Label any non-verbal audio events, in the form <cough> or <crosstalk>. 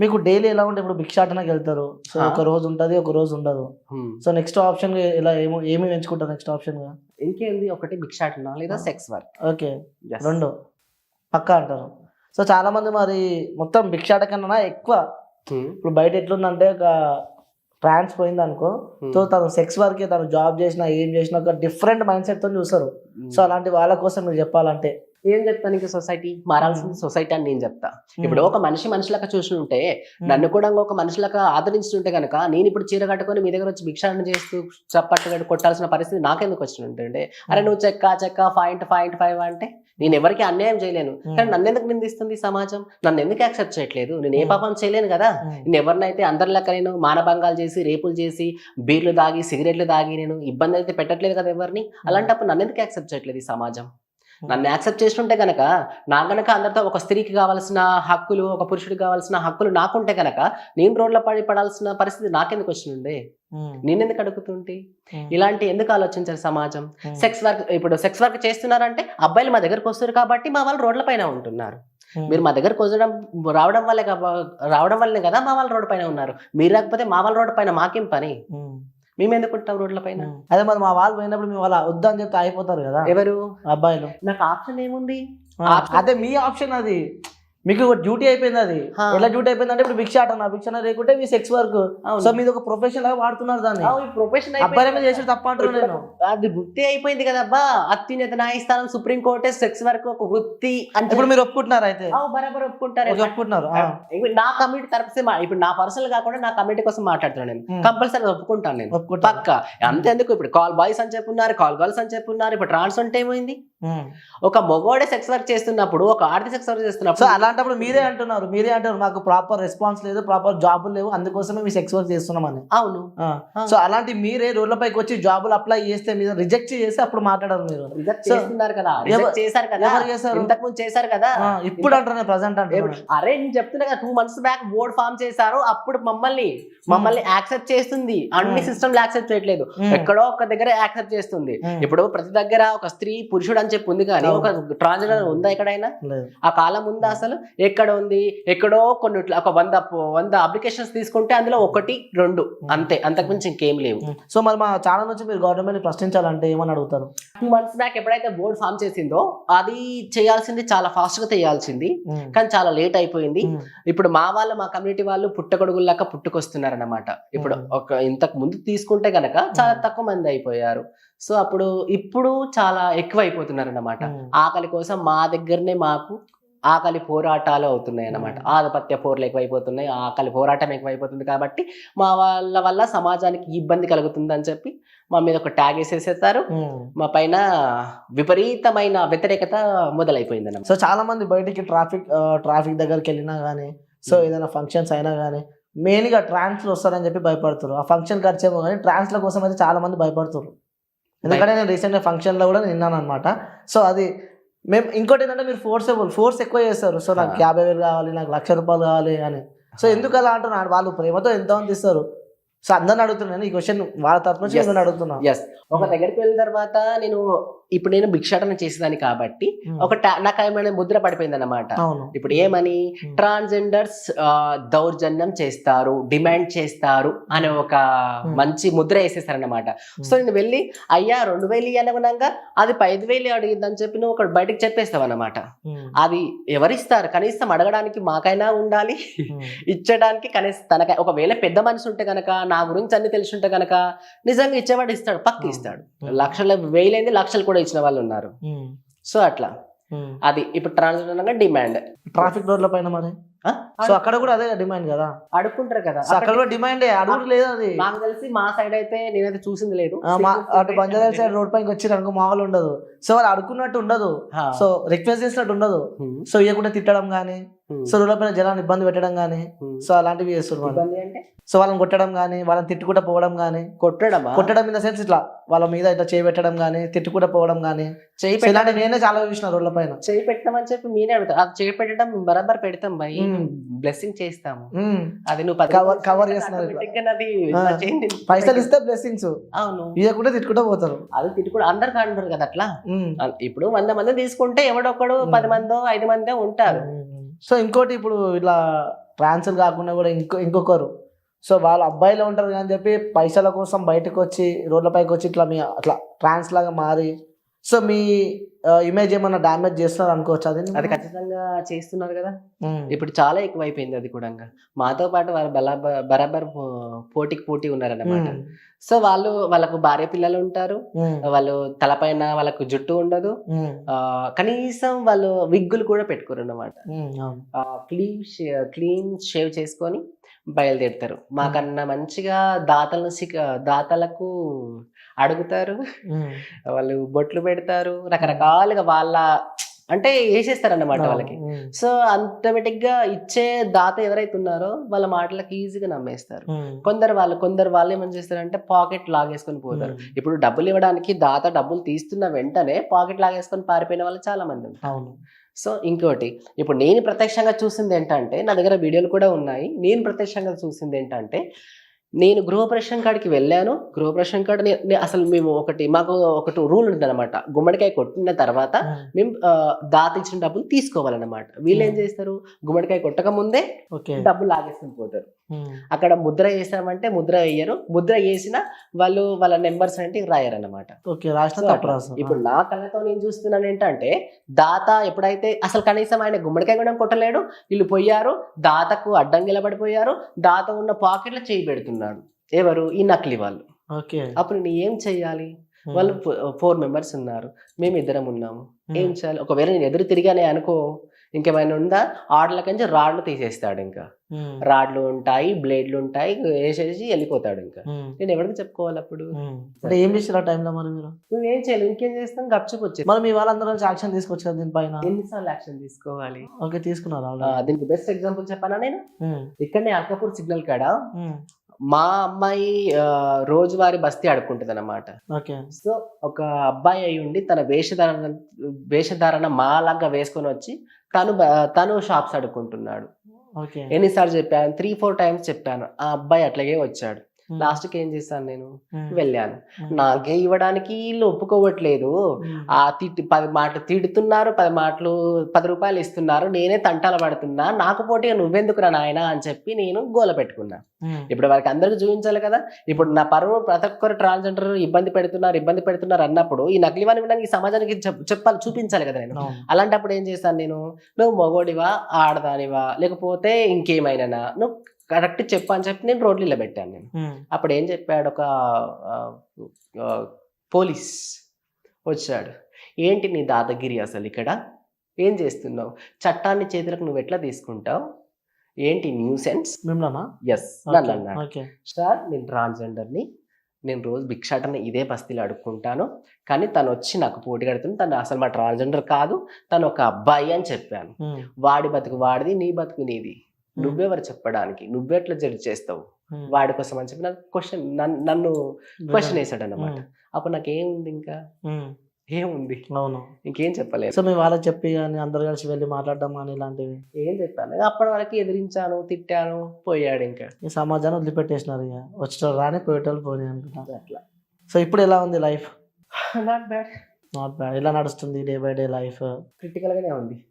మీకు డైలీ ఎలా ఉంటే ఇప్పుడు భిక్షాటనకి వెళ్తారు. సో. ఒక రోజు ఉంటది ఒక రోజు ఉండదు. సో నెక్స్ట్ ఆప్షన్ ఎలా ఏమో ఏమి ఎంచుకుంటారు నెక్స్ట్ ఆప్షన్గా? ఇంకేంది? ఒకటి భిక్షాటన లేదా. Sex work okay. రెండు. పక్కా అంటారు. సో చాలా మంది మరి మొత్తం భిక్షాట కన్నా ఎక్కువ ఇప్పుడు బయట ఎట్లుందంటే ఒక ట్రాన్స్ పోయింది అనుకో సో తను సెక్స్ వర్క్ తను జాబ్ చేసినా ఏం చేసినా ఒక డిఫరెంట్ మైండ్ సెట్తో చూస్తారు సో అలాంటి వాళ్ళ కోసం మీరు చెప్పాలంటే. ఏం చెప్తాను ఇంకా సొసైటీ? మారాల్సింది సొసైటీ అని నేను చెప్తా. ఇప్పుడు ఒక మనిషి మనుషులక చూస్తుంటే నన్ను కూడా ఒక మనుషులకు ఆదరించుంటే కనుక నేను ఇప్పుడు చీర కట్టుకొని మీ దగ్గర వచ్చి భిక్షాటన చేస్తూ చప్పట్లు కట్టు కొట్టాల్సిన పరిస్థితి నాకెందుకు వచ్చినట్టుంటే అరే నువ్వు చెక్క చెక్క పాయింట్ పాయింట్ ఫైవ్ అంటే నేను ఎవరికి అన్యాయం చేయలేను. కానీ నన్ను ఎందుకు నిందిస్తుంది ఈ సమాజం? నన్ను ఎందుకు యాక్సెప్ట్ చేయట్లేదు? నేను ఏ. పాపం చేయలేను కదా? నేను ఎవరినైతే అందరి లెక్క నేను మానభంగాలు చేసి రేపులు చేసి బీర్లు దాగి సిగరెట్లు దాగి నేను ఇబ్బంది అయితే పెట్టట్లేదు కదా ఎవరిని? అలాంటప్పుడు నన్ను ఎందుకు యాక్సెప్ట్ చేయట్లేదు ఈ సమాజం? నన్ను యాక్సెప్ట్ చేస్తుంటే గనక నా గనక అందరితో ఒక స్త్రీకి కావాల్సిన హక్కులు ఒక పురుషుడికి కావాల్సిన హక్కులు నాకుంటే గనక నేను రోడ్ల పడి పడాల్సిన పరిస్థితి నాకెందుకు వచ్చినుండే నేనెందుకు అడుగుతుంటే? ఇలాంటి ఎందుకు ఆలోచించారు సమాజం? సెక్స్ వర్క్ ఇప్పుడు సెక్స్ వర్క్ చేస్తున్నారంటే అబ్బాయిలు మా దగ్గరకు వస్తారు కాబట్టి మా వాళ్ళు రోడ్ల పైన ఉంటున్నారు. మీరు మా దగ్గరకు వచ్చడం రావడం వల్లే రావడం వల్లనే కదా మా వాళ్ళు రోడ్డు పైన ఉన్నారు. మీరు రాకపోతే మా వాళ్ళ రోడ్డు పైన మాకేం పని? మేము ఎందుకు ఉంటాం రోడ్ల పైన అదే మరి మా వాళ్ళు పోయినప్పుడు మీ వాళ్ళ వద్దని చెప్తే అయిపోతారు కదా. ఎవరు? అబ్బాయిలు. నాకు ఆప్షన్ ఏముంది? అదే మీ ఆప్షన్ అది. మీకు డ్యూటీ అయిపోయింది అది. ఎలా డ్యూటీ అయిపోయింది అంటే ఇప్పుడు భిక్షాటన భిక్షాటన లేకుంటే మీ సెక్స్ వర్క్. సో మీది ఒక ప్రొఫెషన్ లాగా వాడుతున్నారు దాన్ని. ప్రొఫెషన్ అబ్బాయిల మీద చేసి తప్ప అంటున్నాను నేను. అది వృత్తి అయిపోయింది కదబ్బా అత్యున్నత న్యాయస్థానం సుప్రీం కోర్టే సెక్స్ వరకు ఒక వృత్తి అంటే ఇప్పుడు మీరు ఒప్పుకుంటున్నారు అయితే? బరాబర్ ఒప్పుకుంటారు. ఒప్పుకుంటున్నారు. నా కమిటీ తరఫు ఇప్పుడు నా పర్సనల్ కాకుండా నా కమిటీ కోసం మాట్లాడుతున్నాను నేను. కంపల్సరీ ఒప్పుకుంటాను నేను. పక్క. అంతేందుకు ఇప్పుడు? కాల్ బాయ్స్ అని చెప్పున్నారు కాల్ గర్ల్స్ అని చెప్పున్నారు ఇప్పుడు ట్రాన్స్ అంటే ఏమైంది. ఒక మగోడే సెక్స్ వర్క్ చేస్తున్నప్పుడు ఒక ఆడది సెక్స్ వర్క్ సో చేస్తున్నప్పుడు అలాంటప్పుడు మీరే అంటున్నారు మీరే అంటారు మాకు ప్రాపర్ రెస్పాన్స్ లేదు ప్రాపర్ జాబులు లేవు అందుకోసమే మీ సెక్స్ వర్క్ చేస్తున్నామని. అవును. సో అలాంటి మీరే రోడ్లపైకి వచ్చి జాబులు అప్లై చేస్తే మీద రిజెక్ట్ చేసి అప్పుడు మాట్లాడారు మీరు. రిజెక్ట్ చేస్తున్నారు కదా చేశారు కదా చేశారు? ఇంతకు ముందు చేశారు కదా. ఇప్పుడు అంటారు ప్రజెంట్ అంటారు అరే నేను చెప్తున్నా కదా two months back board form చేశారు అప్పుడు మమ్మల్ని మమ్మల్ని యాక్సెప్ట్ చేస్తుంది. అన్ని. సిస్టమ్ యాక్సెప్ట్ చేయట్లేదు. ఎక్కడో ఒక దగ్గర యాక్సెప్ట్ చేస్తుంది. ఇప్పుడు ప్రతి దగ్గర ఒక స్త్రీ పురుషుడు అని చెప్పి ఉంది కానీ ఒక ట్రాన్స్జెండర్ ఉందా ఎక్కడైనా? ఆ కాలం ఉందా అసలు? ఎక్కడ ఉంది? ఎక్కడో కొన్ని ఒక వంద వంద అప్లికేషన్స్ తీసుకుంటే అందులో ఒకటి రెండు. అంతే. అంతకుమించి ఇంకేం లేవు. సో మరి మా ఛానల్ నుంచి మీరు గవర్నమెంట్ ప్రశ్నించాలంటే ఏమని అడుగుతారు? టూ మంత్స్ బ్యాక్ ఎప్పుడైతే బోర్డు ఫామ్ చేసిందో అది చేయాల్సింది చాలా ఫాస్ట్గా చేయాల్సింది. కానీ చాలా లేట్ అయిపోయింది. ఇప్పుడు మా వాళ్ళు మా కమ్యూనిటీ వాళ్ళు పుట్టగొడుగుల్లాగా పుట్టుకొస్తున్నారు అన్నమాట ఇప్పుడు. ఒక ఇంతకు ముందు తీసుకుంటే గనక చాలా. తక్కువ మంది అయిపోయారు. సో అప్పుడు ఇప్పుడు చాలా ఎక్కువ అయిపోతున్నారు అన్నమాట. ఆకలి కోసం మా దగ్గరనే మాకు ఆకలి పోరాటాలు అవుతున్నాయి అన్నమాట. ఆధిపత్య పోర్లు ఎక్కువైపోతున్నాయి ఆకలి పోరాటం ఎక్కువైపోతుంది కాబట్టి మా వాళ్ళ వల్ల సమాజానికి ఇబ్బంది కలుగుతుంది అని చెప్పి మా మీద ఒక ట్యాగ్ వేసేసేస్తారు. మా పైన విపరీతమైన వ్యతిరేకత మొదలైపోయింది అన్నమాట సో చాలా మంది బయటికి ట్రాఫిక్ ట్రాఫిక్ దగ్గరికి వెళ్ళినా కానీ సో ఏదైనా ఫంక్షన్స్ అయినా కానీ మెయిన్గా ట్రాన్స్లో వస్తారని చెప్పి భయపడుతారు ఆ ఫంక్షన్ ఖర్చేమో కానీ ట్రాన్స్ ల కోసం అయితే చాలా మంది భయపడుతారు ఎందుకంటే నేను రీసెంట్గా ఫంక్షన్లో కూడా విన్నాను అనమాట సో అది మేము ఇంకోటి ఏంటంటే మీరు ఫోర్సబుల్ ఫోర్స్ ఎక్కువ చేస్తారు. సో నాకు. యాభై వేలు కావాలి నాకు లక్ష రూపాయలు కావాలి అని. సో ఎందుకు అలా అంటున్నారు వాళ్ళు ప్రేమతో ఎంత మంది ఇస్తారు? సో అందరిని అడుగుతున్నాను ఈ క్వశ్చన్ వాళ్ళ తరపు నుంచి అడుగుతున్నా. ఎస్ ఒక దగ్గరికి వెళ్ళిన తర్వాత నేను ఇప్పుడు నేను భిక్షాటన చేసేదాన్ని కాబట్టి ఉమ్. ఒక నాకు ఏమైనా ముద్ర పడిపోయింది అన్నమాట అవును. ఇప్పుడు ఏమని? Hmm. ట్రాన్స్జెండర్స్ దౌర్జన్యం చేస్తారు డిమాండ్ చేస్తారు అనే ఒక Hmm. మంచి ముద్ర వేసేసారన్నమాట సో నేను వెళ్ళి అయ్యా రెండు వేలు అనుగుణంగా అది ఐదు వేలు అడిగిందని చెప్పి నువ్వు ఒక బయటకు చెప్పేస్తావు అన్నమాట ఉమ్. అది ఎవరిస్తారు? కనీసం అడగడానికి మాకైనా ఉండాలి. <laughs> ఇచ్చడానికి కనీసం తనక ఒకవేళ పెద్ద మనిషి ఉంటే గనక నా గురించి అన్ని తెలిసి ఉంటే గనక నిజంగా ఇచ్చేవాడు ఇస్తాడు పక్క ఇస్తాడు. లక్షల వేలైంది లక్షలు కూడా ఇచ్చిన వాళ్ళు ఉన్నారు. సో అట్లా. అది ఇప్పుడు ట్రాన్స్జెండర్ డిమాండ్ ట్రాఫిక్ రోడ్ల పైన మరి? సో అక్కడ కూడా అదే డిమాండ్ కదా? అడుక్కుంటారు కదా. అక్కడ కూడా డిమాండ్ అడుగుడు లేదు అది. నాకు తెలిసి మా సైడ్ అయితే నేనైతే చూసింది లేదు. అటు బంజారా సైడ్ రోడ్ పైకి వచ్చి అనుకో మామూలు ఉండదు. సో వాళ్ళు అడుక్కున్నట్టు ఉండదు. సో రిక్వెస్ట్ చేసినట్టు ఉండదు. సో ఇవ్వకుండా తిట్టడం కానీ. సో రోడ్ల పైన జనాన్ని ఇబ్బంది పెట్టడం కానీ హ్మ్. సో అలాంటివి చేస్తారు వాళ్ళు. ఇబ్బంది అంటే? సో వాళ్ళని కొట్టడం కానీ వాళ్ళని తిట్టుకుంటూ పోవడం కానీ కొట్టడమా? కొట్టడం ఇన్ ద సెన్స్ ఇట్లా వాళ్ళ మీద ఇట్లా చేయి పెట్టడం కానీ తిట్టుకుంటూ పోవడం కానీ చేయి ఇలాంటివి నేనే చాలా చూసిన రోడ్ల పైన. చేయి పెట్టమని చెప్పి మీరే అడుగుతారు. అది చేయి పెట్టడం బరాబర్ పెడతాం భయ్ హ్మ్. బ్లెస్సింగ్ చేస్తాము. ఉమ్. అది నువ్వు cover ఇస్తే చేస్తున్నారు చేయండి. పైసలు ఇస్తే బ్లెస్సింగ్స్ అవును. ఇవ్వకుండా తిట్టుకుంటూ పోతారు. అది తిట్టుకుని అందరు అంటారు కదా అట్లా. ఇప్పుడు వంద మంది తీసుకుంటే ఎవడొక్కడు Hmm. పది మందో ఐదు మందో ఉంటారు. సో ఇంకోటి ఇప్పుడు ఇట్లా ట్రాన్స్లు కాకుండా కూడా ఇంకో ఇంకొకరు. సో వాళ్ళు అబ్బాయిలో ఉంటారు కానీ చెప్పి పైసల కోసం బయటకు వచ్చి రోడ్లపైకి వచ్చి ఇట్లా మీ అట్లా ట్రాన్స్ లాగా మారి సో మీ ఇమేజ్ ఏమన్నా డ్యామేజ్ చేస్తున్నారు అనుకోవచ్చు? అది అది ఖచ్చితంగా చేస్తున్నారు కదా. ఇప్పుడు చాలా ఎక్కువైపోయింది అది కూడా మాతో పాటు వారు బరాబర్ పోటీకి పోటీ ఉన్నారన్నమాట. సో వాళ్ళు వాళ్ళకు భార్య పిల్లలు ఉంటారు. వాళ్ళు తలపైన వాళ్ళకు జుట్టు ఉండదు కనీసం వాళ్ళు విగ్గులు కూడా పెట్టుకోరు. అవును. క్లీన్ క్లీన్ షేవ్ చేసుకొని బయలుదేరుతారు మాకన్నా మంచిగా దాతలను దాతలకు అడుగుతారు. వాళ్ళు బొట్లు పెడతారు రకరకాలుగా వాళ్ళ అంటే వేసేస్తారు అన్నమాట వాళ్ళకి. సో ఆటోమేటిక్గా ఇచ్చే దాత ఎవరైతే ఉన్నారో వాళ్ళ మాటలకు ఈజీగా నమ్మేస్తారు. కొందరు వాళ్ళు కొందరు వాళ్ళు ఏమని చేస్తారంటే పాకెట్ లాగేసుకొని పోతారు. ఇప్పుడు డబ్బులు ఇవ్వడానికి దాత డబ్బులు తీస్తున్న వెంటనే పాకెట్ లాగేసుకొని పారిపోయిన వాళ్ళు చాలా మంది ఉంటారు సో ఇంకోటి ఇప్పుడు నేను ప్రత్యక్షంగా చూసింది ఏంటంటే నా దగ్గర వీడియోలు కూడా ఉన్నాయి నేను ప్రత్యక్షంగా చూసింది ఏంటంటే నేను గృహప్రవేశం కాడికి వెళ్ళాను. గృహప్రవేశం కాడ అసలు మేము ఒకటి మాకు ఒకటి రూల్ ఉంటుంది అనమాట గుమ్మడికాయ కొట్టిన తర్వాత. మేము దాత ఇచ్చిన డబ్బులు తీసుకోవాలన్నమాట. వీళ్ళు ఏం చేస్తారు? గుమ్మడికాయ కొట్టక ముందే డబ్బులు లాగేసుకొని పోతారు. అక్కడ ముద్ర వేసామంటే ముద్ర వేయరు. ముద్ర వేసిన వాళ్ళు వాళ్ళ నెంబర్స్ అంటే రాయరు. రాసు ఇప్పుడు నా కళ్ళతో నేను చూస్తున్నాను ఏంటంటే దాత ఎప్పుడైతే అసలు కనీసం ఆయన గుమ్మడికాయ కూడా కొట్టలేడు. వీళ్ళు పోయారు. దాతకు అడ్డం నిలబడిపోయారు. దాత ఉన్న పాకెట్లో చేయి పెడుతున్నాడు ఎవరు? ఈ నకిలీ వాళ్ళు. అప్పుడు నేను ఏం చెయ్యాలి. వాళ్ళు ఫోర్ మెంబర్స్ ఉన్నారు. మేము ఇద్దరం ఉన్నాము. ఏం చేయాలి? ఒకవేళ నేను ఎదురు తిరిగానే అనుకో ఇంకేమైనా ఉందా? ఆటల కంచి రాడ్లు తీసేస్తాడు ఇంకా. రాడ్లు ఉంటాయి బ్లేడ్లు ఉంటాయి వేసేసి వెళ్ళిపోతాడు ఇంకా. నేను ఎవరికి చెప్పుకోవాలి అప్పుడు? ఏం చేసారు ఆ టైంలో మరి మీరు? నువ్వేం చేయాలి? ఇంకేం చేస్తాం? గప్చుకు వచ్చేది మరి మీ వాళ్ళందరూ నుంచి యాక్షన్ తీసుకొచ్చారు దీనిపైన? ఎన్నిసార్లు యాక్షన్ తీసుకోవాలి? ఓకే తీసుకున్నారు? దీనికి బెస్ట్ ఎగ్జాంపుల్ చెప్పానా నేను. ఇక్కడనే అల్కపూర్ సిగ్నల్ కాడ. మా అమ్మాయి రోజువారీ బస్తీ ఆడుకుంటుంది అనమాట ఓకే. సో ఒక అబ్బాయి అయి ఉండి తన వేషధారణ వేషధారణ మాలాగా వేసుకొని వచ్చి తను తను షాప్స్ అడుక్కుంటున్నాడు ఎన్నిసార్లు చెప్పాను? త్రీ ఫోర్ టైమ్స్ చెప్పాను. ఆ అబ్బాయి అట్లాగే వచ్చాడు. ఉమ్. లాస్ట్కి ఏం చేశాను నేను. వెళ్ళాను. నాకే ఇవ్వడానికి వీళ్ళు ఒప్పుకోవట్లేదు. ఆ తిట్టి పది మాటలు తిడుతున్నారు పది మాటలు పది రూపాయలు ఇస్తున్నారు నేనే తంటాలు పడుతున్నా నాకు పోటీగా నువ్వెందుకురా నాయన అని చెప్పి నేను గోల పెట్టుకున్నా. ఇప్పుడు వారికి అందరికి చూపించాలి కదా ఇప్పుడు నా పరువు ప్రతి ఒక్కరు ట్రాన్స్జెండర్ ఇబ్బంది పెడుతున్నారు ఇబ్బంది పెడుతున్నారు అన్నప్పుడు ఈ నకిలీ వాని ఈ సమాజానికి చెప్- చెప్పాలి చూపించాలి కదా నేను. అలాంటప్పుడు ఏం చేశాను నేను నువ్వు మొగోడివా ఆడదానివా లేకపోతే ఇంకేమైనా నువ్వు కరెక్ట్ చెప్పు అని చెప్పి నేను రోడ్లు ఇలా పెట్టాను నేను. అప్పుడు ఏం చెప్పాడు ఒక పోలీస్ వచ్చాడు. ఏంటి నీ దాదాగిరి అసలు ఇక్కడ? ఏం చేస్తున్నావు? చట్టాన్ని చేతులకు నువ్వు ఎట్లా తీసుకుంటావు? ఏంటి న్యూసెన్స్? మిమ్మల్నా ఎస్ సార్ నేను ట్రాన్స్జెండర్ని. నేను రోజు భిక్షాటన ఇదే బస్తీలో అడుక్కుంటాను. కానీ తను వచ్చి నాకు పోటీ కడుతుంది. తను అసలు మా ట్రాన్స్జెండర్ కాదు. తను ఒక అబ్బాయి అని చెప్పాను. వాడి బతుకు వాడిది నీ బతుకు నీది. నువ్వెవరు చెప్పడానికి? నువ్వెట్లా జడ్జ్ చేస్తావు. వాడి కోసం అని చెప్పి నాకు క్వశ్చన్ నన్ను క్వశ్చన్ వేసాడు అన్నమాట ఉమ్. అప్పుడు నాకేముంది ఇంకా? ఉమ్. ఏముంది? అవును. ఇంకేం చెప్పలేదు. సో మీ వాళ్ళకి చెప్పి కానీ అందరు కలిసి వెళ్ళి మాట్లాడడం కానీ ఇలాంటివి? ఏం చెప్పాను? అప్పటి వరకు ఎదిరించాను తిట్టాను పోయాడు ఇంకా. ఈ సమాజాన్ని వదిలిపెట్టేసినారు ఇక. వచ్చేటోళ్ళు రాని పోయేటోళ్ళు పోనీ అనుకుంటా. అట్లా. సో ఇప్పుడు ఎలా ఉంది life not bad not bad ఎలా నడుస్తుంది day by day life critical గానే ఉంది.